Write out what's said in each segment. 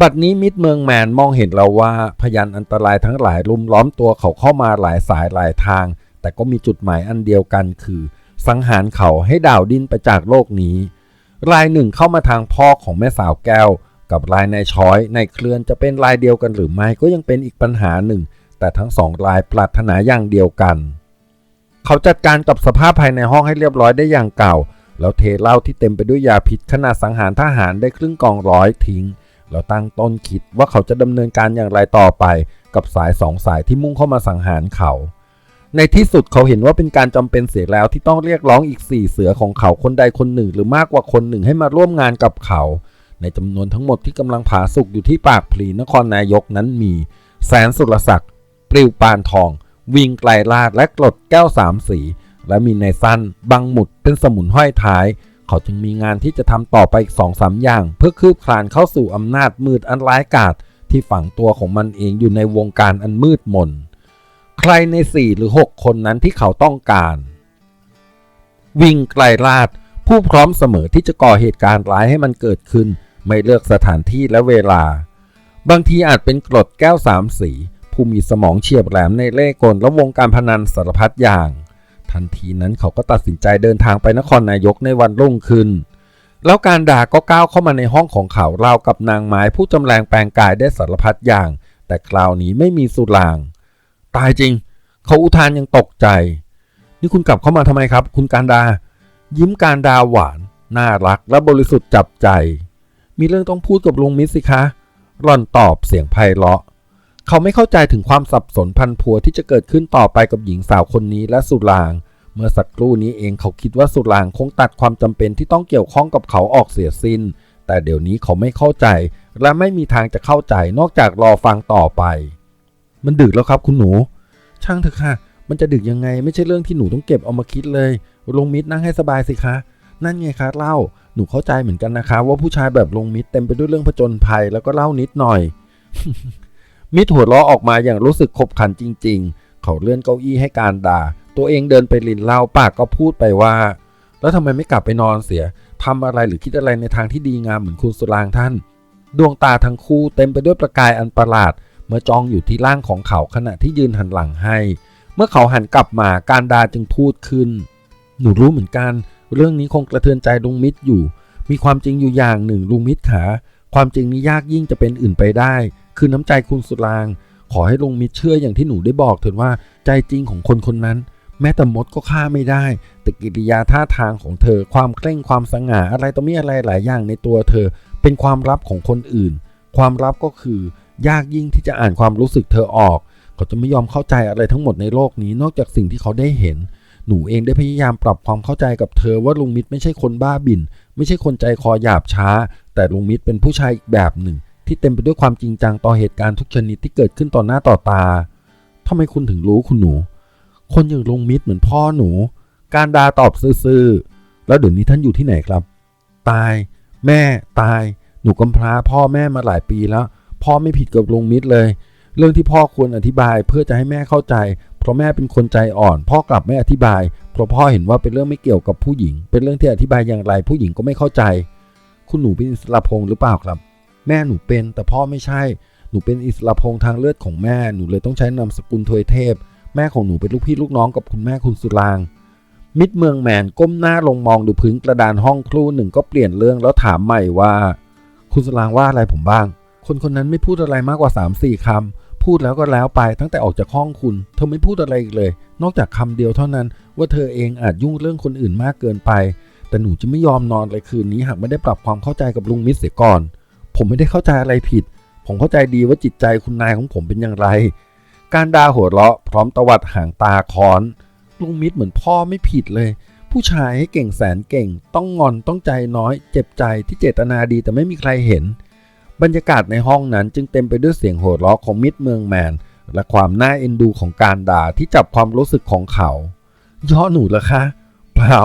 บัดนี้มิตรเมืองแมนมองเห็นแล้วว่าพยานอันตรายทั้งหลายรุมล้อมตัวเขาเข้ามาหลายสายหลายทาง แต่ก็มีจุดหมายอันเดียวกันคือ สังหารเขาให้ดาวดิ้นไปจากโลกนี้ รายหนึ่งเข้ามาทางพ่อของแม่สาวแก้ว กับรายนายช้อยในเคลือนจะเป็นรายเดียวกันหรือไม่ก็ยังเป็นอีกปัญหาหนึ่ง แต่ทั้งสองรายปรารถนาอย่างเดียวกัน เขาจัดการกับสภาพภายในห้องให้เรียบร้อยได้อย่างเก่า แล้วเทเหล้าที่เต็มไปด้วยยาพิษขนาดสังหารทหารได้ครึ่งกองร้อยทิ้ง แล้วตั้งต้นคิดว่าเขาจะดำเนินการอย่างไรต่อไป กับสายสองสายที่มุ่งเข้ามาสังหารเขา ในที่สุดเขาเห็นว่าเป็นการจำเป็นเสียแล้วที่ต้องเรียกร้องอีกสี่เสือของเขาคนใดคนหนึ่ง หรือมากกว่าคนหนึ่งให้มาร่วมงานกับเขา ในจำนวนทั้งหมดที่กำลังผาสุกอยู่ที่ปากพลีนครนายกนั้นมี แสนสุรศักดิ์ปลิวปานทอง วิงไกลลาดและกรดแก้วสามสีและมีในสั้นบังหมุดเป็นสมุนห้อยท้าย เขาจึงมีงานที่จะทำต่อไปอีกสองสามอย่าง เพื่อคืบคลานเข้าสู่อำนาจมืดอันร้ายกาจที่ฝังตัวของมันเองอยู่ในวงการอันมืดมน ใครในสี่หรือหกคนนั้นที่เขาต้องการ วิ่งไกลลาดผู้พร้อมเสมอที่จะก่อเหตุการณ์ร้ายให้มันเกิดขึ้น ไม่เลือกสถานที่และเวลา บางทีอาจเป็นกรดแก้วสามสี ผู้มีสมองเฉียบแหลมในเล่กลและวงการพนันสารพัดอย่าง ทันทีนั้นเขาก็ตัดสินใจเดินทางไปนครนายกในวันรุ่งขึ้น แล้วการด่าก็ก้าวเข้ามาในห้องของเขาราวกับนางไม้ผู้จำแรงแปลงกายได้สารพัดอย่าง แต่คราวนี้ไม่มีสุราง ตายจริง เขาอุทานยังตกใจ นี่คุณกลับเข้ามาทำไมครับ คุณการดา ยิ้มการดาหวาน น่ารักและบริสุทธิ์จับใจ มีเรื่องต้องพูดกับลุงมิตรสิคะหล่อนตอบเสียงไพเราะ เขาไม่เข้าใจถึงความสับสนพันพัวที่จะเกิดขึ้นต่อไปกับหญิงสาวคนนี้และสุราง เมื่อสักครู่นี้เองเขาคิดว่าสุรางคงตัดความจำเป็นที่ต้องเกี่ยวข้องกับเขาออกเสียสิ้น แต่เดี๋ยวนี้เขาไม่เข้าใจ และไม่มีทางจะเข้าใจนอกจากรอฟังต่อไป มันดึกแล้วครับคุณหนู ช่างเถอะค่ะ มันจะดึกยังไงไม่ใช่เรื่องที่หนูต้องเก็บเอามาคิดเลย ลงมิตรนั่งให้สบายสิคะนั่นไงคะเล่า หนูเข้าใจเหมือนกันนะคะ ว่าผู้ชายแบบลงมิตรเต็มไปด้วยเรื่องผจญภัยแล้วก็เล่านิดหน่อย มิตรหัวเราะออกมาอย่างรู้สึกขบขันจริง ๆ เขาเลื่อนเก้าอี้ให้การด่าตัวเองเดินไปลินเล้าปากก็พูดไปว่า แล้วทำไมไม่กลับไปนอนเสียทำอะไรหรือคิดอะไรในทางที่ดีงามเหมือนคุณสุรางค์ท่าน ดวงตาทั้งคู่เต็มไปด้วยประกายอันประหลาด เมื่อจ้องอยู่ที่ร่างของเขาขณะที่ยืนหันหลังให้ เมื่อเขาหันกลับมาการดาจึงพูดขึ้น หนูรู้เหมือนกัน เรื่องนี้คงกระเทือนใจลุงมิตรอยู่ มีความจริงอยู่อย่างหนึ่งลุงมิตรขา ความจริงนี้ยากยิ่งจะเป็นอื่นไปได้ คือน้ำใจคุณสุราง ขอให้ลุงมิตรเชื่ออย่างที่หนูได้บอกเถิดว่าใจจริงของคนคนนั้น แม้แต่มดก็ฆ่าไม่ได้ แต่กิริยาท่าทางของเธอ ความเคร่งความสง่าอะไรต่อมีอะไรหลายอย่างในตัวเธอ เป็นความลับของคนอื่น ความลับก็คือยากยิ่งที่จะอ่านความรู้สึกเธอออกเขาจะไม่ยอมเข้าใจอะไรทั้งหมดในโลกนี้นอกจากสิ่งที่เขาได้เห็น หนูเองได้พยายามปรับความเข้าใจกับเธอว่าลุงมิตรไม่ใช่คนบ้าบินไม่ใช่คนใจคอหยาบช้า แต่ลุงมิตรเป็นผู้ชายอีกแบบหนึ่ง ที่เต็มไปด้วยความจริงจังต่อเหตุการณ์ทุกชนิดที่เกิดขึ้นต่อหน้าต่อตาทำไมคุณถึงรู้คุณหนู คนอย่างลุงมิตรเหมือนพ่อหนู การดาตอบซื่อๆแล้วเดี๋ยวนี้ท่านอยู่ที่ไหนครับ ตาย แม่ตาย หนูกำพร้าพ่อแม่มาหลายปีแล้ว พ่อไม่ผิดกับลุงมิตรเลย เรื่องที่พ่อควรอธิบายเพื่อจะให้แม่เข้าใจ เพราะแม่เป็นคนใจอ่อน พ่อกลับไม่อธิบาย เพราะพ่อเห็นว่าเป็นเรื่องไม่เกี่ยวกับผู้หญิง เป็นเรื่องที่อธิบายอย่างไรผู้หญิงก็ไม่เข้าใจ คุณหนูเป็นอิสระพงศ์หรือเปล่าครับ แม่หนูเป็น แต่พ่อไม่ใช่ หนูเป็นอิสระพงทางเลือดของแม่ หนูเลยต้องใช้นามสกุลทวยเทพ แม่ของหนูเป็นลูกพี่ลูกน้องกับคุณแม่คุณสุราง มิตรเมืองแมนก้มหน้าลงมองดูพื้นกระดานห้องครู่หนึ่งก็เปลี่ยนเรื่องแล้วถามใหม่ว่า คุณสุรางว่าอะไรผมบ้าง คนคนนั้นไม่พูดอะไรมากกว่า3ามสี่คำพูดแล้วก็แล้วไปตั้งแต่ออกจากห้องคุณ เธอไม่พูดอะไรอีกเลย นอกจากคำเดียวเท่านั้น ว่าเธอเองอาจยุ่งเรื่องคนอื่นมากเกินไป แต่หนูจะไม่ยอมนอนเลยคืนนี้หากไม่ได้ปรับความเข้าใจกับลุงมิตรเสียก่อน ผมไม่ได้เข้าใจอะไรผิด ผมเข้าใจดีว่าจิตใจคุณนายของผมเป็นอย่างไร การดาหัวเราะพร้อมตวัดหางตาค้อนลุงมิตรเหมือนพ่อไม่ผิดเลย ผู้ชายให้เก่งแสนเก่ง ต้องงอนต้องใจน้อย เจ็บใจที่เจตนาดีแต่ไม่มีใครเห็น บรรยากาศในห้องนั้นจึงเต็มไปด้วยเสียงโห่เราะของมิตรเมืองแมน และความน่าเอ็นดูของการด่าที่จับความรู้สึกของเขา ย่อหนูเหรอคะ เปล่า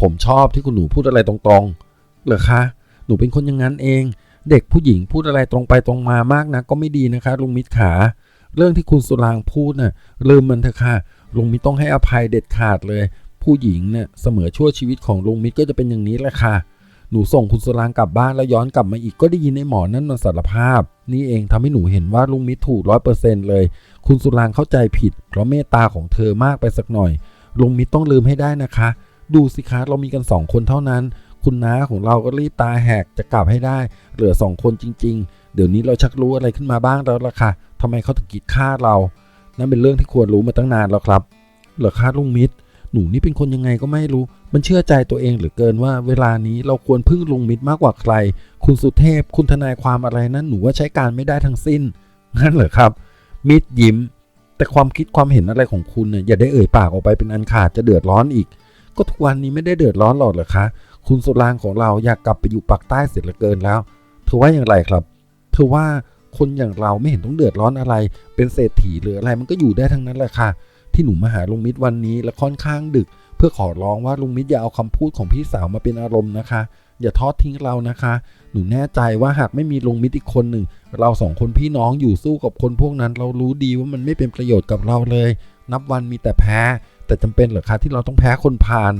ผมชอบที่คุณหนูพูดอะไรตรงๆ เหรอคะ หนูเป็นคนอย่างนั้นเอง เด็กผู้หญิงพูดอะไรตรงไปตรงมามากนะก็ไม่ดีนะคะลุงมิตรขา เรื่องที่คุณสุรางพูดน่ะลืมมันเถอะค่ะลุงมิตรต้องให้อภัยเด็ดขาดเลย ผู้หญิงเนี่ยเสมอชั่วชีวิตของลุงมิตรก็จะเป็นอย่างนี้แหละค่ะหนูส่งคุณสุรางกลับบ้านแล้วย้อนกลับมาอีกก็ได้ยินไอ้หมอนั่นมันสารภาพ นี่เองทำให้หนูเห็นว่าลุงมิตรถูกร้อยเปอร์เซ็นต์เลย คุณสุรางเข้าใจผิด เพราะเมตตาของเธอมากไปสักหน่อยลุงมิตรต้องลืมให้ได้นะคะ ดูสิคะเรามีกันสองคนเท่านั้น คุณน้าของเราก็รีบตาแหกจะกลับให้ได้ เหลือสองคนจริง ๆ เดี๋ยวนี้เราชักรู้อะไรขึ้นมาบ้างแล้วล่ะค่ะทำไมเขาถึงกีดฆ่าเรา นั่นเป็นเรื่องที่ควรรู้มาตั้งนานแล้วครับ เหรอคะลุงมิตร หนูนี่เป็นคนยังไงก็ไม่รู้ มันเชื่อใจตัวเองเหลือเกินว่า เวลานี้เราควรพึ่งลุงมิตรมากกว่าใคร คุณสุเทพ คุณทนายความอะไรนั้นหนูว่าใช้การไม่ได้ทั้งสิ้น งั้นเหรอครับ มิตรยิ้ม แต่ความคิดความเห็นอะไรของคุณเนี่ยอย่าได้เอ่ยปากออกไปเป็นอันขาดจะเดือดร้อนอีก ก็ทุกวันนี้ไม่ได้เดือดร้อนหรอกเหรอคะ คุณสุรางของเราอยากกลับไปอยู่ปากใต้เสร็จลือเกินแล้วเธอว่าอย่างไรครับเธอว่าคนอย่างเราไม่เห็นต้องเดือดร้อนอะไร เป็นเศรษฐีหรืออะไรมันก็อยู่ได้ทั้งนั้นแหละค่ะ ที่หนูมาหาลุงมิตรวันนี้และค่อนข้างดึก เพื่อขอร้องว่าลุงมิตรอย่าเอาคำพูดของพี่สาวมาเป็นอารมณ์นะคะ อย่าทอดทิ้งเรานะคะ หนูแน่ใจว่าหากไม่มีลุงมิตรอีกคนหนึ่ง เราสองคนพี่น้องอยู่สู้กับคนพวกนั้น เรารู้ดีว่ามันไม่เป็นประโยชน์กับเราเลย นับวันมีแต่แพ้ แต่จำเป็นเหรอคะที่เราต้องแพ้คนพาล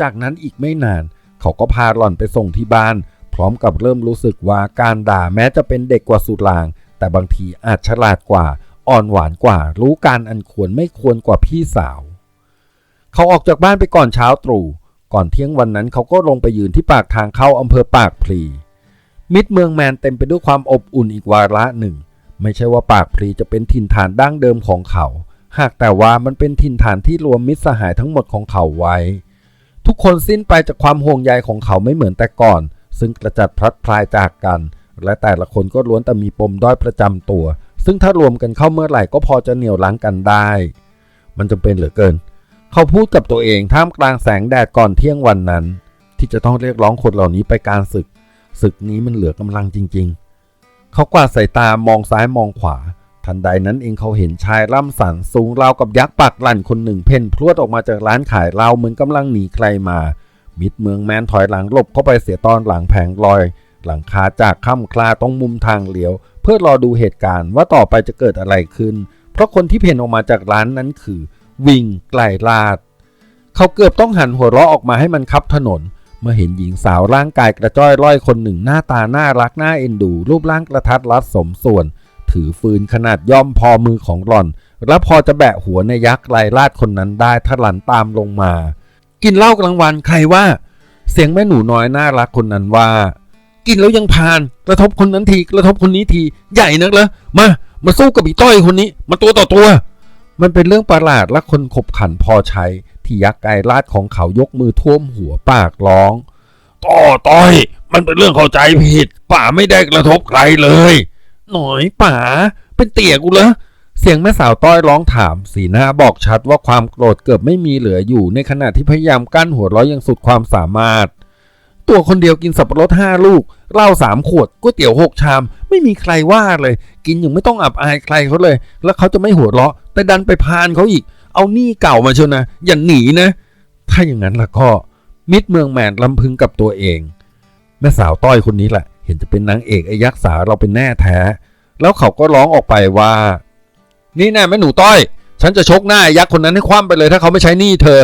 จากนั้นอีกไม่นาน เขาก็พาหล่อนไปส่งที่บ้าน พร้อมกับเริ่มรู้สึกว่าการด่าแม้จะเป็นเด็กกว่าสุราง แต่บางทีอาจฉลาดกว่า อ่อนหวานกว่า รู้การอันควรไม่ควรกว่าพี่สาว เขาออกจากบ้านไปก่อนเช้าตรู่ก่อนเที่ยงวันนั้นเขาก็ลงไปยืนที่ปากทางเข้าอำเภอปากพลี มิตรเมืองแมนเต็มไปด้วยความอบอุ่นอีกวาระหนึ่ง ไม่ใช่ว่าปากพลีจะเป็นถิ่นฐานดั้งเดิมของเขา หากแต่ว่ามันเป็นถิ่นฐานที่รวมมิตรสหายทั้งหมดของเขาไว้ ทุกคนสิ้นไปจากความห่วงใยของเขาไม่เหมือนแต่ก่อน ซึ่งกระจัดพลัดพรายจากกัน และแต่ละคนก็ล้วนแต่มีปมด้อยประจำตัว ซึ่งถ้ารวมกันเข้าเมื่อไหร่ก็พอจะเหนี่ยวรั้งกันได้ มันจำเป็นเหลือเกิน เขาพูดกับตัวเองท่ามกลางแสงแดดก่อนเที่ยงวันนั้น ที่จะต้องเรียกร้องคนเหล่านี้ไปการศึกศึกนี้มันเหลือกำลังจริง ๆ เขากวาดสายตามองซ้ายมองขวา ทันใดนั้นเองเขาเห็นชายร่ำสันสูงราวกับยักษ์ปากหลั่นคนหนึ่งเพ่นพรวดออกมาจากร้านขายเหล้าเหมือนกำลังหนีใครมา มิดเมืองแมนถอยหลังหลบเข้าไปเสียตอนหลังแผงลอย หลังคาจากค่ำคลาตรงมุมทางเลี้ยว เพื่อรอดูเหตุการณ์ว่าต่อไปจะเกิดอะไรขึ้น เพราะคนที่เพ่นออกมาจากร้านนั้นคือ วิงไกลลาด เขาเกือบต้องหันหัวเราะออกมาให้มันคับถนนเมื่อเห็นหญิงสาวร่างกายกระจ้อยร่อยคนหนึ่งหน้าตาน่ารักน่าเอ็นดู รูปร่างกระทัดรัดสมส่วน ถือฟืนขนาดย่อมพอมือของหล่อน และพอจะแบะหัวในยักษ์ไลลาดคนนั้นได้ถ้าหลันตามลงมา กินเหล้ากลางวันใครว่า เสียงแม่หนูน้อยน่ารักคนนั้นว่า กินแล้วยังพาน กระทบคนนั้นทีกระทบคนนี้ทีใหญ่นักเหรอมามาสู้กับอีต้อยคนนี้ มาตัวต่อตัว มันเป็นเรื่องประหลาดและคนขบขันพอใช้ ที่ยักษ์ไกลาดของเขายกมือท่วมหัวปากร้องต่อต้อย มันเป็นเรื่องเข้าใจผิด ป่าไม่ได้กระทบใครเลย หน่อยป่าเป็นเตี่ยกูเหรอเสียงแม่สาวต้อยร้องถาม สีหน้าบอกชัดว่าความโกรธเกือบไม่มีเหลืออยู่ในขณะที่พยายามกั้นหัวเราะอย่างสุดความสามารถ ตัวคนเดียวกินสับปะรดห้าลูกเหล้าสามขวดก๋วยเตี๋ยวหกชาม ไม่มีใครว่าเลย กินอย่างไม่ต้องอับอายใครเขาเลย แล้วเขาจะไม่หัวเราะ แต่ดันไปพานเขาอีก เอาหนี้เก่ามาเชียวนะอย่าหนีนะ ถ้าอย่างนั้นละก็มิตรเมืองแมนลำพึงกับตัวเองแม่สาวต้อยคนนี้แหละ เห็นจะเป็นนางเอกไอ้ยักษ์สาเราเป็นแน่แท้ แล้วเขาก็ร้องออกไปว่า นี่แน่แม่หนูต้อย ฉันจะชกหน้าไอ้ยักษ์คนนั้นให้คว่ำไปเลยถ้าเขาไม่ใช้หนี้เธอ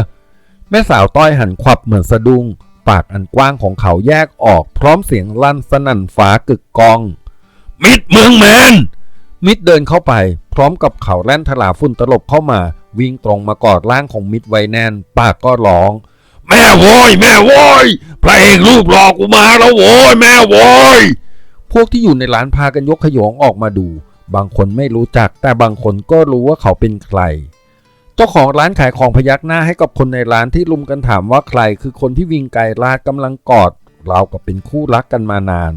แม่สาวต้อยหันขวับเหมือนสะดุ้งปากอันกว้างของเขาแยกออกพร้อมเสียงลั่นสนั่นฟ้ากึกกอง มิดเมืองแมนมิดเดินเข้าไป พร้อมกับเขาแล่นทลาฝุ่นตลบเข้ามา วิ่งตรงมากอดร่างของมิดไว้แน่น ปากก็ร้อง แม่โวยแม่โวยพระเอกรูปหลอกกูมาแล้วโวยแม่โวยพวกที่อยู่ในร้านพากันยกขยงออกมาดู บางคนไม่รู้จัก แต่บางคนก็รู้ว่าเขาเป็นใคร เจ้าของร้านขายของพยักหน้าให้กับคนในร้านที่ลุมกันถามว่าใคร คือคนที่วิ่งไกลลาดกำลังกอดเรากับเป็นคู่รักกันมานาน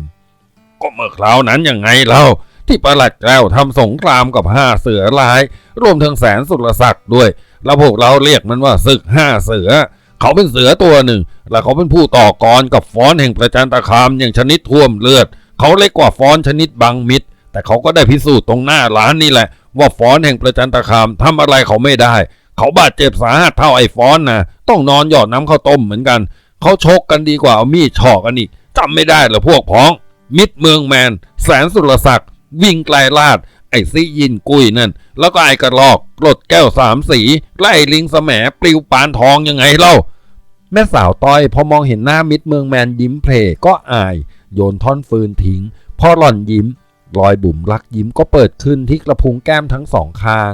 ก็เมื่อคราวนั้นยังไงเล่าที่ประหลัดแก้วทำสงครามกับห้าเสือร้าย รวมทั้งแสนสุรศักดิ์ด้วย แล้วพวกเราเรียกมันว่าศึกห้าเสือ เขาเป็นเสือตัวหนึ่ง และเขาเป็นผู้ต่อกรกับฟ้อนแห่งประจันตคามอย่างชนิดท่วมเลือด เขาเล็กกว่าฟ้อนชนิดบางมิดแต่เขาก็ได้พิสูจน์ตรงหน้าร้านนี่แหละ ว่าฟ้อนแห่งประจันตคามทำอะไรเขาไม่ได้ เขาบาดเจ็บสาหัสเท่าไอ้ฟ้อนนะต้องนอนหยอดน้ำข้าวต้มเหมือนกัน เขาชกกันดีกว่าเอามีดฉอกกันอีกจำไม่ได้เหรอพวกพ้อง มิดเมืองแมน แสนสุรศักดิ์วิ่งไกลลาดไอ้ซียินกุยนั่น แล้วก็ไอ้กระลอกกรดแก้วสามสีไล่ลิงสแหมปลิวปานทองยังไงเล่า แม่สาวต้อยพอมองเห็นหน้ามิตรเมืองแมนยิ้มเพลก็อาย โยนท่อนฟืนทิ้ง พอหล่อนยิ้ม รอยบุ๋มรักยิ้มก็เปิดขึ้นที่กระพุ้งแก้มทั้งสองข้าง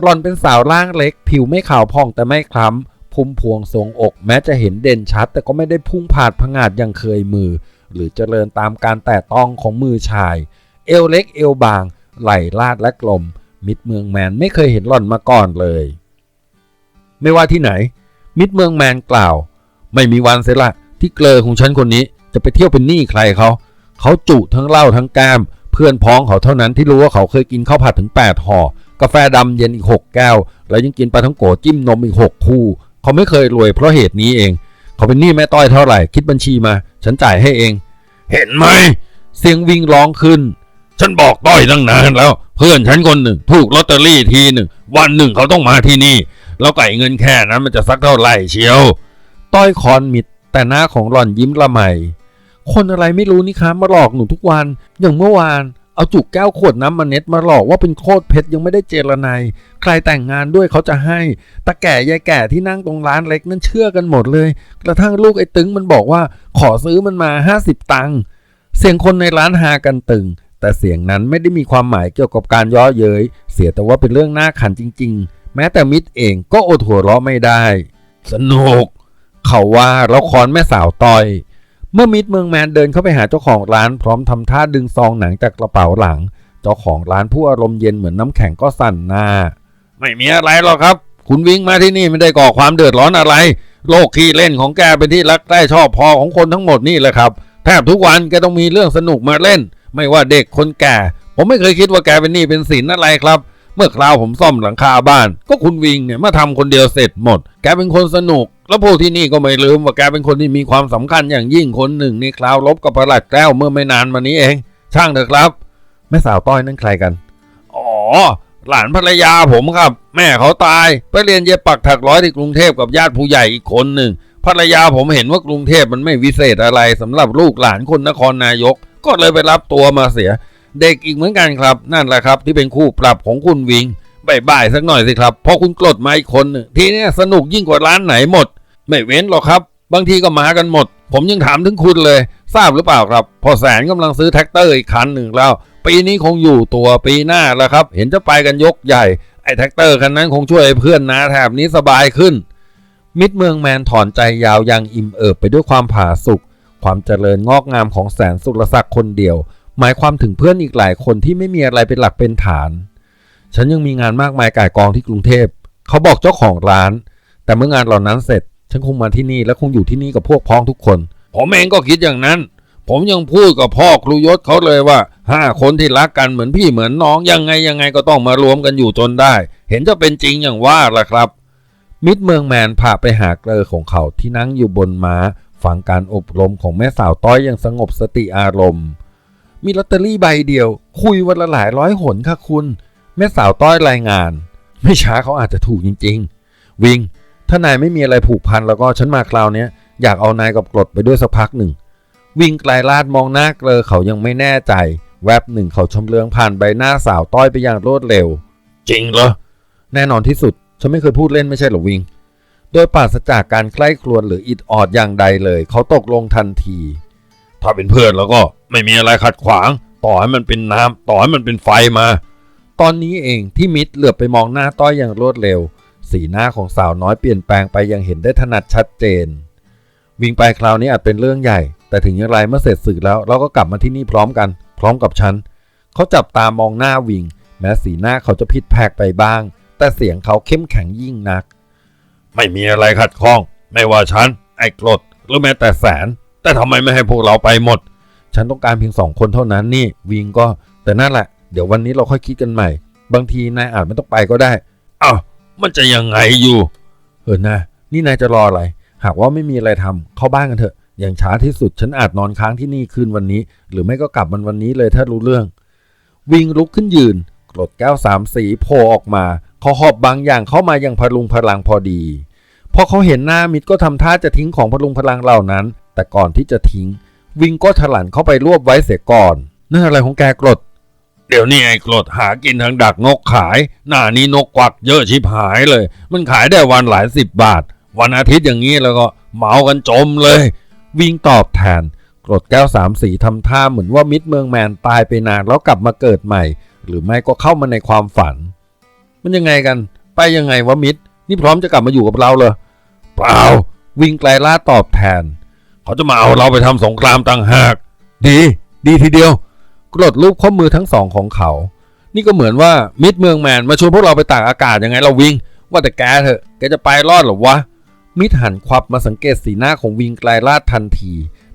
หล่อนเป็นสาวร่างเล็ก ผิวไม่ขาวพองแต่ไม่คล้ำ พุ่มพวงทรงอกแม้จะเห็นเด่นชัด แต่ก็ไม่ได้พุ่งผาดผงาดอย่างเคยมือ หรือเจริญตามการแตะต้องของมือชาย เอวเล็กเอวบาง ไหล่ลาดและกลม มิตรเมืองแมนไม่เคยเห็นหล่อนมาก่อนเลย ไม่ว่าที่ไหน มิตรเมืองแมนกล่าว ไม่มีวันเสียละที่เกลอของฉันคนนี้จะไปเที่ยวเป็นหนี้ใครเขาเขาจุทั้งเหล้าทั้งแก้มเพื่อนพ้องเขาเท่านั้นที่รู้ว่าเขาเคยกินข้าวผัดถึง 8ห่อกาแฟดำเย็นอีก 6 แก้ว แล้วยังกินปลาทั้งโกจิ้มนมอีก 6 คู่ เขาไม่เคยรวยเพราะเหตุนี้เอง เขาเป็นหนี้แม่ต้อยเท่าไหร่ คิดบัญชีมา ฉันจ่ายให้เอง เห็นไหม เสียงวิ่งร้องขึ้น ฉันบอกต้อยตั้งนานแล้ว เพื่อนฉันคนหนึ่งถูกลอตเตอรี่ทีหนึ่ง วันหนึ่งเขาต้องมาที่นี่ แล้วไก่เงินแค่นั้นมันจะสักเท่าไหร่เชียว ต้อยคอนมิดแต่หน้าของหล่อนยิ้มละไมคนอะไรไม่รู้นี่คะมาหลอกหนูทุกวัน อย่างเมื่อวาน เอาจุกแก้วขวดน้ำมาเน็ตมาหลอกว่าเป็นโคตรเพชรยังไม่ได้เจรไนยใครแต่งงานด้วยเขาจะให้ตาแก่ยายแก่ที่นั่งตรงร้านเล็กนั่นเชื่อกันหมดเลย กระทั่งลูกไอ้ตึงมันบอกว่า ขอซื้อมันมา 50 ตังค์เสียงคนในร้านหากันตึง แต่เสียงนั้นไม่ได้มีความหมายเกี่ยวกับการย่อเย้ย เสียแต่ว่าเป็นเรื่องน่าขันจริง ๆ แม้แต่มิตรเองก็อดหัวเราะไม่ได้ สนุก เขาว่าเราคอนแม่สาวต้อย เมื่อมิตรเมืองแมนเดินเข้าไปหาเจ้าของร้านพร้อมทำท่าดึงซองหนังจากกระเป๋าหลัง เจ้าของร้านผู้อารมณ์เย็นเหมือนน้ำแข็งก็สั่นหน้า ไม่มีอะไรหรอกครับ คุณวิ่งมาที่นี่ไม่ได้ก่อความเดือดร้อนอะไร โลกขี้เล่นของแกเป็นที่รักใคร่ชอบพอของคนทั้งหมดนี่แหละครับแทบทุกวันแกต้องมีเรื่องสนุกมาเล่น ไม่ว่าเด็กคนแก่ ผมไม่เคยคิดว่าแกเป็นหนี้เป็นสินอะไรครับ เมื่อคราวผมซ่อมหลังคาบ้าน ก็คุณวิงเนี่ยมาทำคนเดียวเสร็จหมด แกเป็นคนสนุก แล้วพวกที่นี่ก็ไม่ลืมว่าแกเป็นคนที่มีความสำคัญอย่างยิ่งคนหนึ่งในคราวลบกับประหลัดแก้วเมื่อไม่นานมานี้เอง ช่างเถอะครับแม่สาวต้อยนั่นใครกันอ๋อหลานภรรยาผมครับ แม่เขาตายไปเรียนเย็บปักถักร้อยที่กรุงเทพกับญาติผู้ใหญ่อีกคนหนึ่งภรรยาผมเห็นว่ากรุงเทพมันไม่วิเศษอะไรสำหรับลูกหลานคนนครนายก ก็เลยไปรับตัวมาเสีย เด็กอีกเหมือนกันครับ นั่นแหละครับ ที่เป็นคู่ปรับของคุณวิงบ่ายๆสักหน่อยสิครับพราะคุณกรดมาอีกคนหนึ่งทีนี้สนุกยิ่งกว่าร้านไหนหมด ไม่เว้นหรอกครับ บางทีก็มากันหมด ผมยังถามถึงคุณเลย ทราบหรือเปล่าครับ พอแสนกำลังซื้อแท็กเตอร์อีกคันหนึ่งแล้ว ปีนี้คงอยู่ตัวปีหน้าแล้วครับ เห็นจะไปกันยกใหญ่ไอ้แท็กเตอร์คันนั้นคงช่วยให้เพื่อนนาแถบนี้สบายขึ้น มิตรเมืองแมนถอนใจยาวยังอิ่มเอิบไปด้วยความผาสุก ความเจริญงอกงามของแสนสุรศักดิ์คนเดียว หมายความถึงเพื่อนอีกหลายคนที่ไม่มีอะไรเป็นหลักเป็นฐาน ฉันยังมีงานมากมายก่ายกองที่กรุงเทพ เขาบอกเจ้าของร้าน แต่เมื่องานเหล่านั้นเสร็จ ฉันคงมาที่นี่และคงอยู่ที่นี่กับพวกพ้องทุกคน ผมเองก็คิดอย่างนั้น ผมยังพูดกับพ่อครูยศเขาเลยว่าห้าคนที่รักกันเหมือนพี่เหมือนน้องยังไงยังไงก็ต้องมารวมกันอยู่จนได้ เห็นจะเป็นจริงอย่างว่าล่ะครับมิตรเมืองแมนพาไปหาเกลอของเขาที่นั่งอยู่บนม้า ฟังการอบรมของแม่สาวต้อยอย่างสงบสติอารมณ์ มีลอตเตอรี่ใบเดียว คุยวันละหลายร้อยหนค่ะคุณ แม่สาวต้อยรายงาน ไม่ช้าเขาอาจจะถูกจริง ๆ วิง ถ้านายไม่มีอะไรผูกพันแล้วก็ฉันมาคราวนี้อยากเอานายกับกรดไปด้วยสักพักหนึ่ง วิงไกลลาดมองหน้าเกลอเขายังไม่แน่ใจ แวบหนึ่งเขาชำเลืองผ่านใบหน้าสาวต้อยไปอย่างรวดเร็ว จริงเหรอแน่นอนที่สุด ฉันไม่เคยพูดเล่นไม่ใช่หรอวิง โดยปราศจากการใกล้ครวญหรืออิดออดอย่างใดเลย เขาตกลงทันที ถ้าเป็นเพื่อนแล้วก็ไม่มีอะไรขัดขวาง ต่อให้มันเป็นน้ำต่อให้มันเป็นไฟมา ตอนนี้เองที่มิดเหลือบไปมองหน้าต้อยอย่างรวดเร็ว สีหน้าของสาวน้อยเปลี่ยนแปลงไปอยังเห็นได้ถนัดชัดเจน วิ่งไปคราวนี้อาจเป็นเรื่องใหญ่ แต่ถึงอย่างไรเมื่อเสร็จศึกแล้ว เราก็กลับมาที่นี่พร้อมกัน พร้อมกับฉันเขาจับตามองหน้าวิงแม้สีหน้าเขาจะผิดแผกไปบ้าง แต่เสียงเขาเข้มแข็งยิ่งนัก ไม่มีอะไรขัดข้อง ไม่ว่าฉัน ไอ้กรดหรือแม้แต่แสน แต่ทำไมไม่ให้พวกเราไปหมด ฉันต้องการเพียงสองคนเท่านั้นนี่วิงก็แต่นั่นแหละ เดี๋ยววันนี้เราค่อยคิดกันใหม่ บางทีนายอาจไม่ต้องไปก็ได้อ้าวมันจะยังไงอยู่ เออนะ นี่นายจะรออะไร หากว่าไม่มีอะไรทำเข้าบ้านกันเถอะ อย่างช้าที่สุดฉันอาจนอนค้างที่นี่คืนวันนี้ หรือไม่ก็กลับมันวันนี้เลยถ้ารู้เรื่อง วิงลุกขึ้นยืนกรดแก้วสามสีโผล่ออกมา เขาหอบบางอย่างเข้ามาอย่างพลุงพลังพอดีพอเขาเห็นหน้ามิดก็ทำท่าจะทิ้งของพลุงพลังเหล่านั้น แต่ก่อนที่จะทิ้ง วิงก็ถลันเข้าไปรวบไว้เสียก่อนนั่นอะไรของแกกรดเดี๋ยวนี้ไอ้กรดหากินทางดักนกขาย หน้านี้นกกวักเยอะชิบหายเลย มันขายได้วันหลายสิบบาท วันอาทิตย์อย่างนี้แล้วก็เมากันจมเลย วิ่งตอบแทนกรดแก้วสามสีทำท่าเหมือนว่ามิตรเมืองแมนตายไปนานแล้วกลับมาเกิดใหม่ หรือไม่ก็เข้ามาในความฝัน มันยังไงกัน ไปยังไงวะมิตร นี่พร้อมจะกลับมาอยู่กับเราเลยเปล่า วิ่งไกลล่าตอบแทน เขาจะมาเอาเราไปทำสงครามต่างหาก ดี ดีทีเดียวกรดรูปข้อมือทั้งสองของเขา นี่ก็เหมือนว่ามิตรเมืองแมนมาชวนพวกเราไปตากอากาศยังไงเราวิ่ง ว่าแต่แกเถอะ แกจะไปรอดหรอวะ มิตรหันควับมาสังเกตสีหน้าของวิงไกลลาดทันที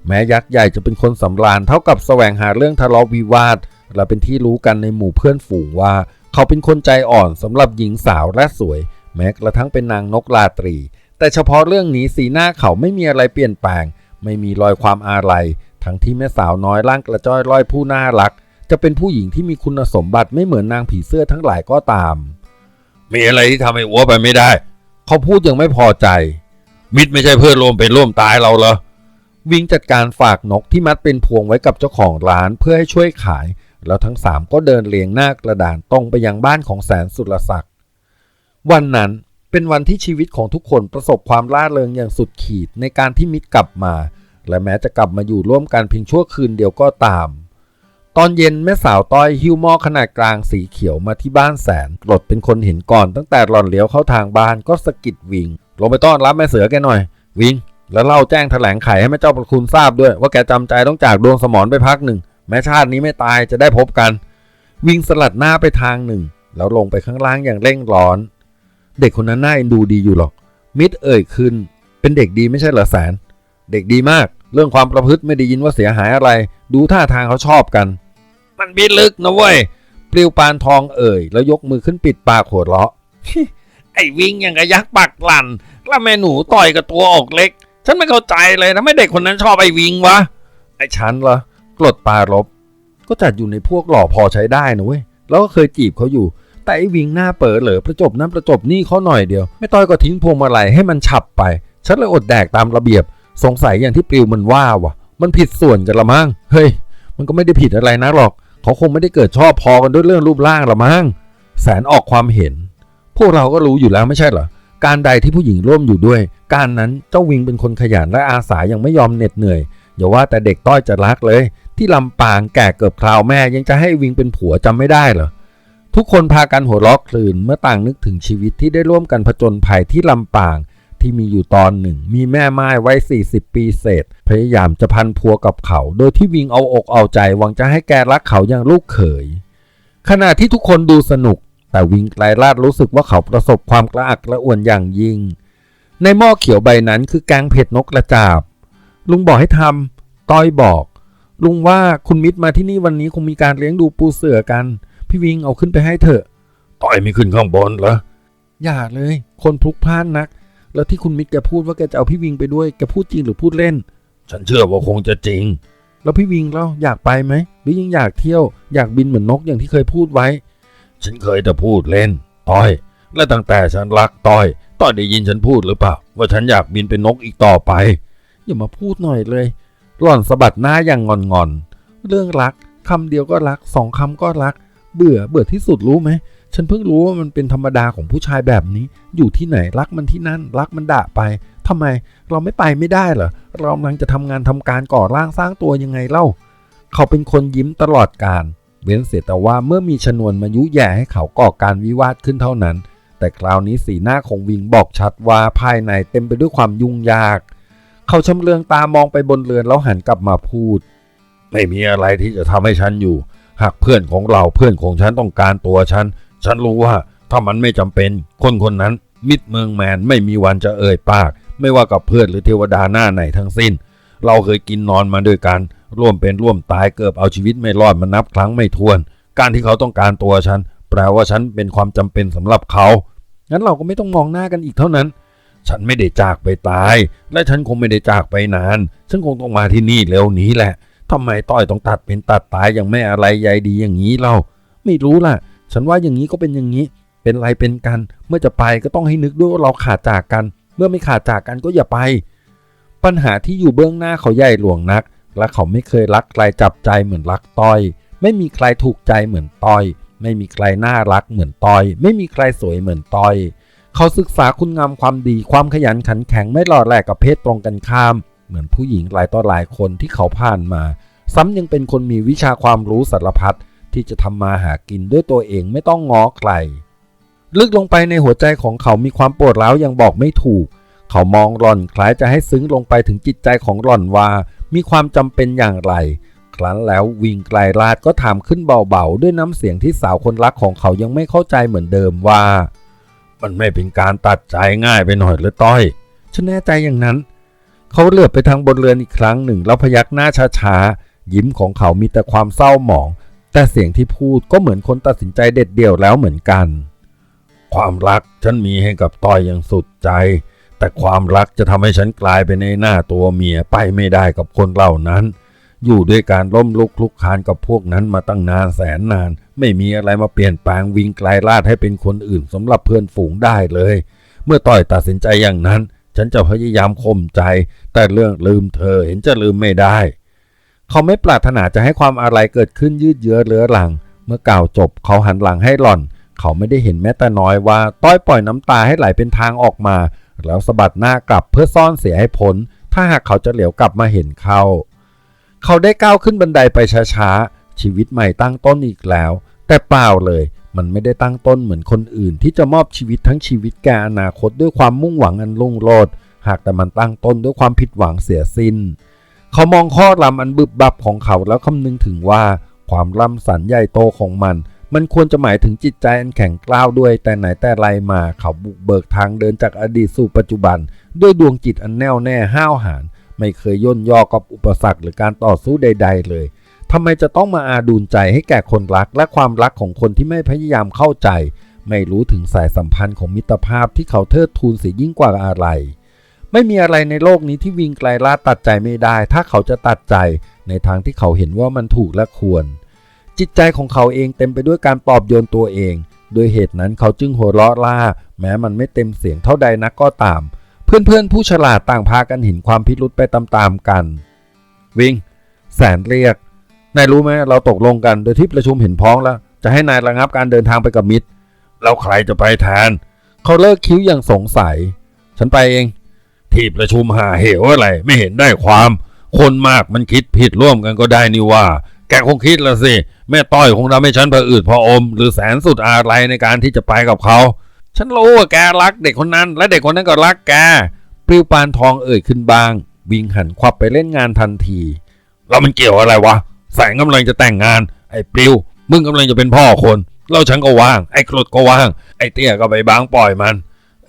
แม้ยักษ์ใหญ่จะเป็นคนสำราญเท่ากับแสวงหาเรื่องทะเลาะวิวาทและเป็นที่รู้กันในหมู่เพื่อนฝูงว่า เขาเป็นคนใจอ่อนสำหรับหญิงสาวและสวย แม้กระทั่งเป็นนางนกราตรี แต่เฉพาะเรื่องนี้สีหน้าเขาไม่มีอะไรเปลี่ยนแปลง ไม่มีรอยความอาลัย ทั้งที่แม่สาวน้อยร่างกระจ้อยร้อยผู้น่ารัก จะเป็นผู้หญิงที่มีคุณสมบัติไม่เหมือนนางผีเสื้อทั้งหลายก็ตาม มีอะไรที่ทำให้อัวไปไม่ได้ เขาพูดยังไม่พอใจ มิตรไม่ใช่เพื่อนร่วมเป็นร่วมตายเราเหรอวิ่งจัดการฝากนกที่มัดเป็นพวงไว้กับเจ้าของร้านเพื่อให้ช่วยขาย แล้วทั้งสามก็เดินเรียงหน้ากระดานตรงไปยังบ้านของแสนสุรศักดิ์วันนั้นเป็นวันที่ชีวิตของทุกคนประสบความล่าเริงอย่างสุดขีดในการที่มิตรกลับมา และแม้จะกลับมาอยู่ร่วมกันเพียงชั่วคืนเดียวก็ตาม ตอนเย็นแม่สาวต้อยหิ้วหม้อขนาดกลางสีเขียวมาที่บ้านแสนกรดเป็นคนเห็นก่อนตั้งแต่หล่อนเลี้ยวเข้าทางบ้านก็สะกิดวิงลงไปต้อนรับแม่เสือแกหน่อย วิงแล้วเล่าแจ้งแถลงไขให้แม่เจ้าประคุณทราบด้วย ว่าแกจำใจต้องจากดวงสมรไปพักหนึ่ง แม้ชาตินี้ไม่ตายจะได้พบกัน วิ่งสลัดหน้าไปทางหนึ่ง แล้วลงไปข้างล่างอย่างเร่งร้อน เด็กคนนั้นน่าเอ็นดูดีอยู่หรอก มิดเอ่ยขึ้น เป็นเด็กดีไม่ใช่เหรอแสน เด็กดีมาก เรื่องความประพฤติไม่ได้ยินว่าเสียหายอะไร ดูท่าทางเขาชอบกัน มันบิดลึกนะเว้ยปลิวปานทองเอ่ย แล้วยกมือขึ้นปิดปากหัวเราะไอ้วิ่งอย่างกระยักปักหลันแล้วแม่หนูต่อยกับตัวออกเล็ก ฉันไม่เข้าใจเลยทำไมเด็กคนนั้นชอบไอ้วิ่งวะไอ้ฉันเหรอ กรดปลารบก็จัดอยู่ในพวกหล่อพอใช้ได้นะเว้ยแล้วก็เคยจีบเขาอยู่ แต่ไอ้วิงหน้าเปิดเหลอประจบนั้นประจบนี่เขาหน่อยเดียว ไม่ต้อยก็ทิ้งพวงมาลัยให้มันฉับไป ฉันเลยอดแดกตามระเบียบ สงสัยอย่างที่ปลิวมันว่าวะมันผิดส่วนกันละมั้งเฮ้ย มันก็ไม่ได้ผิดอะไรนะหรอก เขาคงไม่ได้เกิดชอบพอกันด้วยเรื่องรูปร่างละมั้งแสนออกความเห็น พวกเราก็รู้อยู่แล้วไม่ใช่เหรอการใดที่ผู้หญิงร่วมอยู่ด้วย การนั้นเจ้าวิงเป็นคนขยันและอาสายังไม่ยอมเหน็ดเหนื่อยอย่าว่าแต่เด็กต้อยจะรักเลย ที่ลำปางแก่เกือบคราวแม่ยังจะให้วิงเป็นผัวจำไม่ได้เหรอ ทุกคนพากันหัวเราะคลื่นเมื่อต่างนึกถึงชีวิตที่ได้ร่วมกันผจญภัยที่ลำปางที่มีอยู่ตอนหนึ่ง มีแม่ไม้ไว้ 40 ปีเศษ พยายามจะพันพัวกับเขา โดยที่วิงเอาอกเอาใจหวังจะให้แกรักเขาอย่างลูกเขย ขณะที่ทุกคนดูสนุก แต่วิงไกลลาดรู้สึกว่าเขาประสบความกระอักกระอ่วนอย่างยิ่ง ในหม้อเขียวใบนั้นคือแกงเผ็ดนกกระจาบ ลุงบอกให้ทำต้อยบอก ลุงว่าคุณมิตรมาที่นี่วันนี้คงมีการเลี้ยงดูปูเสือกัน พี่วิงเอาขึ้นไปให้เถอะต้อยไม่ขึ้นข้างบนเหรออย่าเลย คนพลุกพล่านนัก แล้วที่คุณมิตรแกพูดว่าแกจะเอาพี่วิงไปด้วยแกพูดจริงหรือพูดเล่น ฉันเชื่อว่าคงจะจริง แล้วพี่วิงเล่าอยากไปไหมหรือยังอยากเที่ยวอยากบินเหมือนนกอย่างที่เคยพูดไว้ ฉันเคยแต่พูดเล่นต้อย และตั้งแต่ฉันรักต้อยต้อยได้ยินฉันพูดหรือเปล่าว่าฉันอยากบินเป็นนกอีกต่อไป อย่ามาพูดหน่อยเลย หล่อนสะบัดหน้าอย่างงอนๆเรื่องรักคำเดียวก็รักสองคำก็รัก เบื่อเบื่อที่สุดรู้ไหมฉันเพิ่งรู้ว่ามันเป็นธรรมดาของผู้ชายแบบนี้ อยู่ที่ไหนรักมันที่นั่น รักมันด่าไปทำไมเราไม่ไปไม่ได้เหรอเรากำลังจะทำงานทำการก่อร่างสร้างตัวยังไงเล่า เขาเป็นคนยิ้มตลอดการเว้นเสียแต่ว่าเมื่อมีชนวนมายุแย่ให้เขาก่อการวิวาทขึ้นเท่านั้น แต่คราวนี้สีหน้าของวิงบอกชัดว่าภายในเต็มไปด้วยความยุ่งยาก เขาชำเลืองตามองไปบนเรือนแล้วหันกลับมาพูด ไม่มีอะไรที่จะทำให้ฉันอยู่ หากเพื่อนของเราเพื่อนของฉันต้องการตัวฉัน ฉันรู้ว่าถ้ามันไม่จำเป็น คนคนนั้น มิตรเมืองแมนไม่มีวันจะเอ่ยปาก ไม่ว่ากับเพื่อนหรือเทวดาหน้าไหนทั้งสิ้น เราเคยกินนอนมาด้วยกัน ร่วมเป็นร่วมตายเกือบเอาชีวิตไม่รอดมานับครั้งไม่ถ้วน การที่เขาต้องการตัวฉัน แปลว่าฉันเป็นความจำเป็นสำหรับเขางั้นเราก็ไม่ต้องมองหน้ากันอีกเท่านั้น ฉันไม่ได้จากไปตาย และฉันคงไม่ได้จากไปนาน ฉันคงต้องมาที่นี่เร็วนี้แหละทำไมต้อยต้องตัดเป็นตัดตายอย่างไม่อะไรใยดีอย่างนี้เล่าไม่รู้ล่ะ ฉันว่าอย่างนี้ก็เป็นอย่างนี้ เป็นไรเป็นกัน เมื่อจะไปก็ต้องให้นึกด้วยว่าเราขาดจากกัน เมื่อไม่ขาดจากกันก็อย่าไป ปัญหาที่อยู่เบื้องหน้าเขาใหญ่หลวงนัก และเขาไม่เคยรักใครจับใจเหมือนรักต้อย ไม่มีใครถูกใจเหมือนต้อย ไม่มีใครน่ารักเหมือนต้อย ไม่มีใครสวยเหมือนต้อย เขาศึกษาคุณงามความดีความขยันขันแข็งไม่หล่อแหลกกับเพศตรงกันข้าม เหมือนผู้หญิงหลายต่อหลายคนที่เขาผ่านมา ซ้ำยังเป็นคนมีวิชาความรู้สารพัดที่จะทำมาหากินด้วยตัวเองไม่ต้องง้อใครลึกลงไปในหัวใจของเขามีความปวดร้าวยังบอกไม่ถูก เขามองหล่อนคล้ายจะให้ซึ้งลงไปถึงจิตใจของหล่อนว่า มีความจำเป็นอย่างไร ครั้นแล้ววิงไกลลาดก็ถามขึ้นเบาๆ ด้วยน้ำเสียงที่สาวคนรักของเขายังไม่เข้าใจเหมือนเดิมว่า มันไม่เป็นการตัดใจง่ายไปหน่อยหรือต้อยฉันแน่ใจอย่างนั้น เขาเหลือบไปทางบนเรือนอีกครั้งหนึ่ง แล้วพยักหน้าช้าๆ ยิ้มของเขามีแต่ความเศร้าหมอง แต่เสียงที่พูดก็เหมือนคนตัดสินใจเด็ดเดี่ยวแล้วเหมือนกัน ความรักฉันมีให้กับต้อยอย่างสุดใจ แต่ความรักจะทำให้ฉันกลายเป็นในหน้าตัวเมียไปไม่ได้กับคนเหล่านั้น อยู่ด้วยการล้มลุกคลุกคานกับพวกนั้นมาตั้งนานแสนนาน ไม่มีอะไรมาเปลี่ยนแปลงวิงไกลลาดให้เป็นคนอื่นสำหรับเพื่อนฝูงได้เลย เมื่อต้อยตัดสินใจอย่างนั้น ฉันจะพยายามข่มใจ แต่เรื่องลืมเธอเห็นจะลืมไม่ได้ เขาไม่ปรารถนาจะให้ความอะไรเกิดขึ้นยืดเยื้อเรื้อรัง เมื่อกล่าวจบเขาหันหลังให้หล่อน เขาไม่ได้เห็นแม้แต่น้อยว่าต้อยปล่อยน้ำตาให้ไหลเป็นทางออกมา แล้วสะบัดหน้ากลับเพื่อซ่อนเสียให้พ้นถ้าหากเขาจะเหลียวกลับมาเห็นเขา เขาได้ก้าวขึ้นบันไดไปช้าๆชีวิตใหม่ตั้งต้นอีกแล้ว แต่เปล่าเลย มันไม่ได้ตั้งต้นเหมือนคนอื่น ที่จะมอบชีวิตทั้งชีวิตแก่อนาคตด้วยความมุ่งหวังอันลุ่งโลด หากแต่มันตั้งต้นด้วยความผิดหวังเสียสิ้น เขามองข้อลำอันบึบบับของเขาแล้วคำนึงถึงว่า ความล่ำสันใหญ่โตของมัน มันควรจะหมายถึงจิตใจอันแข็งกร้าวด้วย แต่ไหนแต่ไรมาเขาบุกเบิกทางเดินจากอดีตสู่ปัจจุบัน ด้วยดวงจิตอันแน่วแน่ห้าวหาญไม่เคยย่นย่อกับอุปสรรคหรือการต่อสู้ใด ๆ เลย ทำไมจะต้องมาอาดูลใจให้แก่คนรักและความรักของคนที่ไม่พยายามเข้าใจ ไม่รู้ถึงสายสัมพันธ์ของมิตรภาพที่เขาเทิดทูนเสียยิ่งกว่าอะไร ไม่มีอะไรในโลกนี้ที่วิงไกลลาตัดใจไม่ได้ ถ้าเขาจะตัดใจในทางที่เขาเห็นว่ามันถูกและควร จิตใจของเขาเองเต็มไปด้วยการปลอบโยนตัวเอง โดยเหตุนั้นเขาจึงหัวเราะล่า แม้มันไม่เต็มเสียงเท่าใดนักก็ตาม เพื่อนๆผู้ฉลาดต่างพากันเห็นความพิรุษไปตามๆกัน วิง แสนเรียก นายรู้ไหมเราตกลงกันโดยที่ประชุมเห็นพ้องแล้ว จะให้นายระงับการเดินทางไปกับมิตรแล้วใครจะไปแทน เขาเลิกคิ้วอย่างสงสัย ฉันไปเอง ที่ประชุมหาเหวอะไร ไม่เห็นได้ความ คนมากมันคิดผิดร่วมกันก็ได้นี่ว่า แกคงคิดละสิ แม่ต้อยคงทำให้ฉันผะอืดพออม หรือแสนสุดอะไรในการที่จะไปกับเขา ฉันรู้ว่าแกรักเด็กคนนั้น และเด็กคนนั้นก็รักแกปลิวปานทองเอ่ยขึ้นบาง วิ่งหันควับไปเล่นงานทันที แล้วมันเกี่ยวอะไรวะ แสงกำลังจะแต่งงาน ไอ้ปลิวมึงกำลังจะเป็นพ่อคนแล้วฉันก็ว่าง ไอ้กรดก็ว่าง ไอ้เตี้ยก็ไปบางปล่อยมัน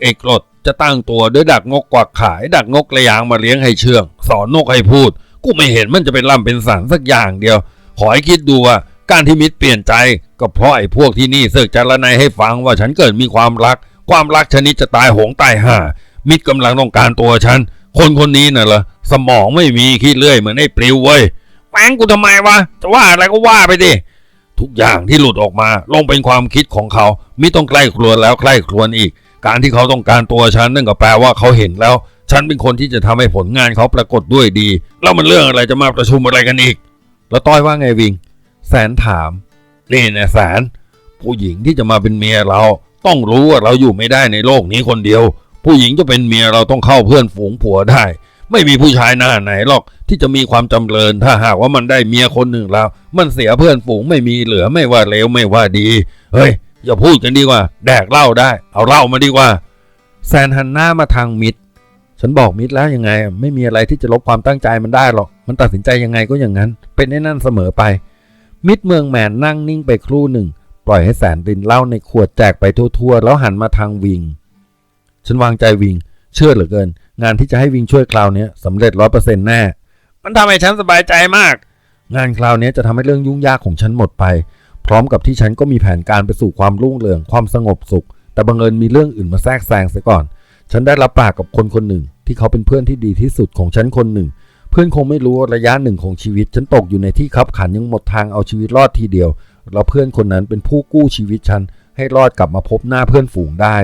ไอ้กรดจะตั้งตัวด้วยดักนกกวักขาย ดักนกระยางมาเลี้ยงให้เชื่อง สอนนกให้พูด กูไม่เห็นมันจะเป็นล่ำเป็นสันสักอย่างเดียว ขอให้คิดดูว่าการที่มิตรเปลี่ยนใจ ก็เพราะไอ้พวกที่นี่เสกจารนายให้ฟังว่าฉันเกิดมีความรัก ความรักชนิดจะตายโหงตายห่ามิตรกำลังต้องการตัวฉัน คนคนนี้น่ะเหรอสมองไม่มีคิดเลื่อยเหมือนไอ้ปลิวเว้ย แฝงกูทำไมวะจะว่าอะไรก็ว่าไปดิทุกอย่างที่หลุดออกมาลงเป็นความคิดของเขามิต้องใกล้ครวญแล้วใกล้ครวญอีก การที่เขาต้องการตัวฉันนั่นก็แปลว่าเขาเห็นแล้ว ฉันเป็นคนที่จะทำให้ผลงานเขาปรากฏด้วยดี แล้วมันเรื่องอะไรจะมาประชุมอะไรกันอีก แล้วต้อยว่าไงวิง แสนถามนี่นะแสน ผู้หญิงที่จะมาเป็นเมียเรา ต้องรู้ว่าเราอยู่ไม่ได้ในโลกนี้คนเดียว ผู้หญิงจะเป็นเมียเราต้องเข้าเพื่อนฝูงผัวได้ ไม่มีผู้ชายหน้าไหนหรอกที่จะมีความจำเริญ ถ้าหากว่ามันได้เมียคนหนึ่งแล้ว มันเสียเพื่อนฝูงไม่มีเหลือไม่ว่าเลวไม่ว่าดี เฮ้ย อย่าพูดกันดีกว่า แดกเหล้าได้ เอาเหล้ามาดีกว่า แซนหันหน้ามาทางมิดฉันบอกมิดแล้วยังไง ไม่มีอะไรที่จะลบความตั้งใจมันได้หรอก มันตัดสินใจยังไงก็อย่างนั้น เป็นไอ้นั่นเสมอไป มิดเมืองแมนนั่งนิ่งไปครู่หนึ่ง ปล่อยให้แสนรินเหล้าในขวดแจกไปทั่วๆแล้วหันมาทางวิง ฉันวางใจวิง เชื่อเหลือเกิน งานที่จะให้วิงช่วยคราวนี้สำเร็จร้อยเปอร์เซ็นต์แน่ มันทำให้ฉันสบายใจมาก งานคราวนี้จะทำให้เรื่องยุ่งยากของฉันหมดไป พร้อมกับที่ฉันก็มีแผนการไปสู่ความรุ่งเรืองความสงบสุข แต่บังเอิญมีเรื่องอื่นมาแทรกแซงเสียก่อน ฉันได้รับปากกับคนคนหนึ่ง ที่เขาเป็นเพื่อนที่ดีที่สุดของฉันคนหนึ่ง เพื่อนคงไม่รู้ระยะหนึ่งของชีวิต ฉันตกอยู่ในที่ขับขันยังหมดทางเอาชีวิตรอดทีเดียว แล้วเพื่อนคนนั้นเป็นผู้กู้ชีวิตฉันให้รอดกลับมาพบหน้าเพื่อนฝูงได้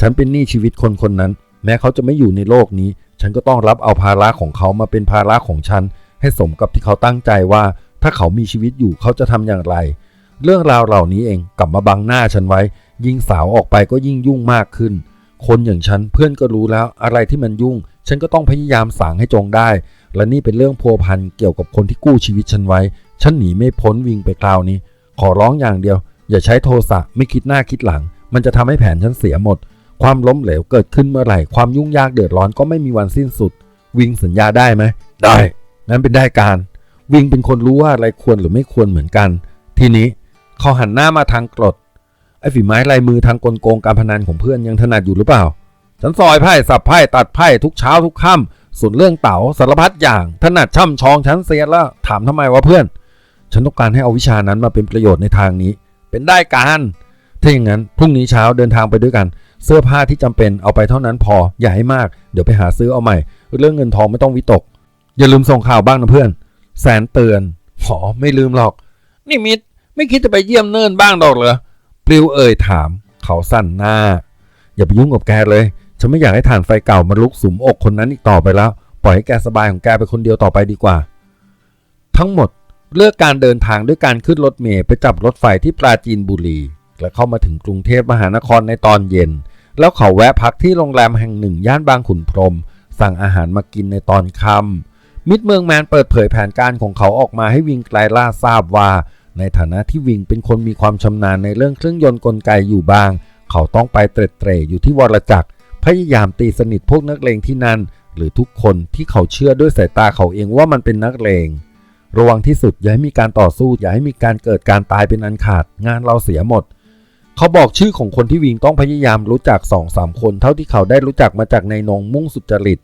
ฉันเป็นหนี้ชีวิตคนคนนั้น แม้เขาจะไม่อยู่ในโลกนี้ ฉันก็ต้องรับเอาภาระของเขามาเป็นภาระของฉัน ให้สมกับที่เขาตั้งใจว่า ถ้าเขามีชีวิตอยู่เขาจะทำอย่างไร เรื่องราวเหล่านี้เองกลับมาบังหน้าฉันไว้ ยิ่งสาวออกไปก็ยิ่งยุ่งมากขึ้น คนอย่างฉันเพื่อนก็รู้แล้วอะไรที่มันยุ่ง ฉันก็ต้องพยายามสางให้จงได้ และนี่เป็นเรื่องพัวพันเกี่ยวกับคนที่กู้ชีวิตฉันไว้ ฉันหนีไม่พ้นวิ่งไปคราวนี้ ขอร้องอย่างเดียว อย่าใช้โทสะไม่คิดหน้าคิดหลัง มันจะทำให้แผนฉันเสียหมด ความล้มเหลวเกิดขึ้นเมื่อไหร่ ความยุ่งยากเดือดร้อนก็ไม่มีวันสิ้นสุด วิงสัญญาได้ไหม ได้ นั้นเป็นได้การ วิงเป็นคนรู้ว่าอะไรควรหรือไม่ควรเหมือนกัน ทีนี้เขาหันหน้ามาทางกรด ไอ้ฝีไม้ลายมือทางกลโกงการพนันของเพื่อนยังถนัดอยู่หรือเปล่า ฉันซอยไพ่สับไพ่ตัดไพ่ทุกเช้าทุกค่ำส่วนเรื่องเต๋าสารพัดอย่าง ถนัดช่ำชองฉันเสียแล้วถามทำไมวะเพื่อน ฉันต้องการให้เอาวิชานั้นมาเป็นประโยชน์ในทางนี้ เป็นได้การถ้าอย่างนั้นพรุ่งนี้เช้าเดินทางไปด้วยกัน เสื้อผ้าที่จำเป็นเอาไปเท่านั้นพออย่าให้มากเดี๋ยวไปหาซื้อเอาใหม่ เรื่องเงินทองไม่ต้องวิตก อย่าลืมส่งข่าวบ้างนะเพื่อน แสนเตือนหอไม่ลืมหรอก นี่มิดไม่คิดจะไปเยี่ยมเนินบ้างดอกเหรอปลิวเอ่ยถาม เขาสั่นหน้า อย่าไปยุ่งกับแกเลย ฉันไม่อยากให้ฐานไฟเก่ามาลุกสุมอกคนนั้นอีกต่อไปแล้ว ปล่อยให้แกสบายของแกไปคนเดียวต่อไปดีกว่า ทั้งหมดเลือกการเดินทางด้วยการขึ้นรถเมล์ไปจับรถไฟที่ปราจีนบุรี และเข้ามาถึงกรุงเทพมหานครในตอนเย็น แล้วเขาแวะพักที่โรงแรมแห่งหนึ่งย่านบางขุนพรหมสั่งอาหารมากินในตอนค่ำมิดเมืองแมนเปิดเผยแผนการของเขาออกมาให้วิงไกลล่าทราบว่า ในฐานะที่วิงเป็นคนมีความชำนาญในเรื่องเครื่องยนต์กลไกอยู่บ้าง เขาต้องไปเตร็ดเตร่อยู่ที่วรจักรพยายามตีสนิทพวกนักเลงที่นั่น หรือทุกคนที่เขาเชื่อด้วยสายตาเขาเองว่ามันเป็นนักเลงระวังที่สุดอย่าให้มีการต่อสู้อย่าให้มีการเกิดการตายเป็นอันขาด งานเราเสียหมด เขาบอกชื่อของคนที่วิงต้องพยายามรู้จักสองสามคน เท่าที่เขาได้รู้จักมาจากในนงมุ่งสุจริต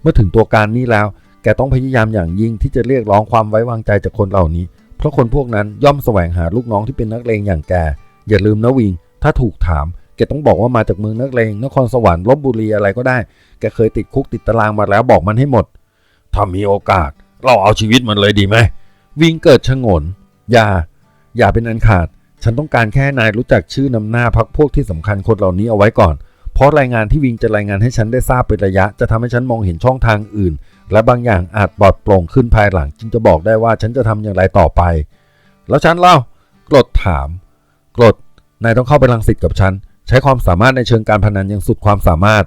เมื่อถึงตัวการนี้แล้ว แกต้องพยายามอย่างยิ่งที่จะเรียกร้องความไว้วางใจจากคนเหล่านี้ เพราะคนพวกนั้นย่อมแสวงหาลูกน้องที่เป็นนักเลงอย่างแก อย่าลืมนะวิง ถ้าถูกถาม แกต้องบอกว่ามาจากเมืองนักเลง นครสวรรค์ลบบุรีอะไรก็ได้ แกเคยติดคุกติดตารางมาแล้วบอกมันให้หมด ถ้ามีโอกาส เราเอาชีวิตมันเลยดีไหม วิงเกิดชงน อย่า อย่าเป็นอันขาด ฉันต้องการแค่นายรู้จักชื่อนำหน้าพักพวกที่สำคัญคนเหล่านี้เอาไว้ก่อน เพราะรายงานที่วิงจะรายงานให้ฉันได้ทราบเป็นระยะ จะทำให้ฉันมองเห็นช่องทางอื่น และบางอย่างอาจปลอดโปร่งขึ้นภายหลัง จึงจะบอกได้ว่าฉันจะทำอย่างไรต่อไป แล้วฉันเล่ากรดถามกรดนายต้องเข้าไปรังสิตกับฉัน ใช้ความสามารถในเชิงการพนันอย่างสุดความสามารถ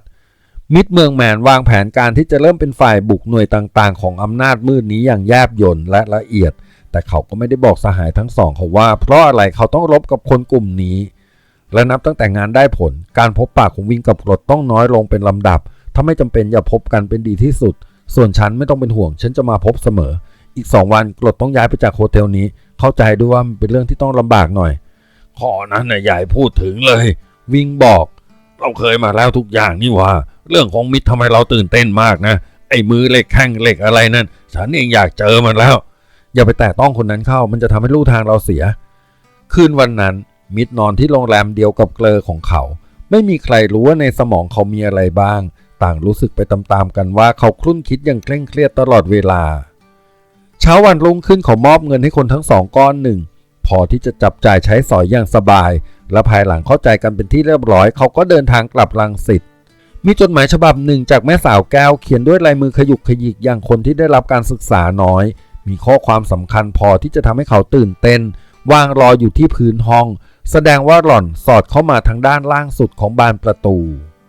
มิดเมืองแมนวางแผนการที่จะเริ่มเป็นฝ่ายบุกหน่วยต่างๆ ของอำนาจมืดนี้อย่างแยบยลและละเอียด แต่เขาก็ไม่ได้บอกสหายทั้งสองเขาว่า เพราะอะไรเขาต้องรบกับคนกลุ่มนี้ และนับตั้งแต่งานได้ผล การพบปากของวิงกับกรดต้องน้อยลงเป็นลำดับ ถ้าไม่จำเป็นอย่าพบกันเป็นดีที่สุด ส่วนฉันไม่ต้องเป็นห่วง ฉันจะมาพบเสมอ อีกสองวันกรดต้องย้ายไปจากโฮเทลนี้ เข้าใจด้วยว่ามันเป็นเรื่องที่ต้องลำบากหน่อยข้อนั้นนะยายพูดถึงเลย วิงบอก เราเคยมาแล้วทุกอย่างนี่หว่า เรื่องของมิตรทำไมเราตื่นเต้นมากนะ ไอ้มือเหล็กแข้งเหล็กอะไรนั่นฉันเองอยากเจอมันแล้ว อย่าไปแตะต้องคนนั้นเข้า มันจะทำให้ลู่ทางเราเสีย คืนวันนั้น มิดนอนที่โรงแรมเดียวกับเกลอของเขา ไม่มีใครรู้ว่าในสมองเขามีอะไรบ้าง ต่างรู้สึกไปตามๆกันว่าเขาคลุ่นคิดอย่างเคร่งเครียดตลอดเวลา เช้าวันรุ่งขึ้นเขามอบเงินให้คนทั้งสองก้อนหนึ่ง พอที่จะจับจ่ายใช้สอยอย่างสบาย และภายหลังเข้าใจกันเป็นที่เรียบร้อย เขาก็เดินทางกลับรังสิตมีจดหมายฉบับหนึ่งจากแม่สาวแก้วเขียนด้วยลายมือขยุกขยิกอย่างคนที่ได้รับการศึกษาน้อย มีข้อความสำคัญพอที่จะทำให้เขาตื่นเต้น วางรออยู่ที่พื้นห้อง แสดงว่าหล่อนสอดเข้ามาทางด้านล่างสุดของบานประตู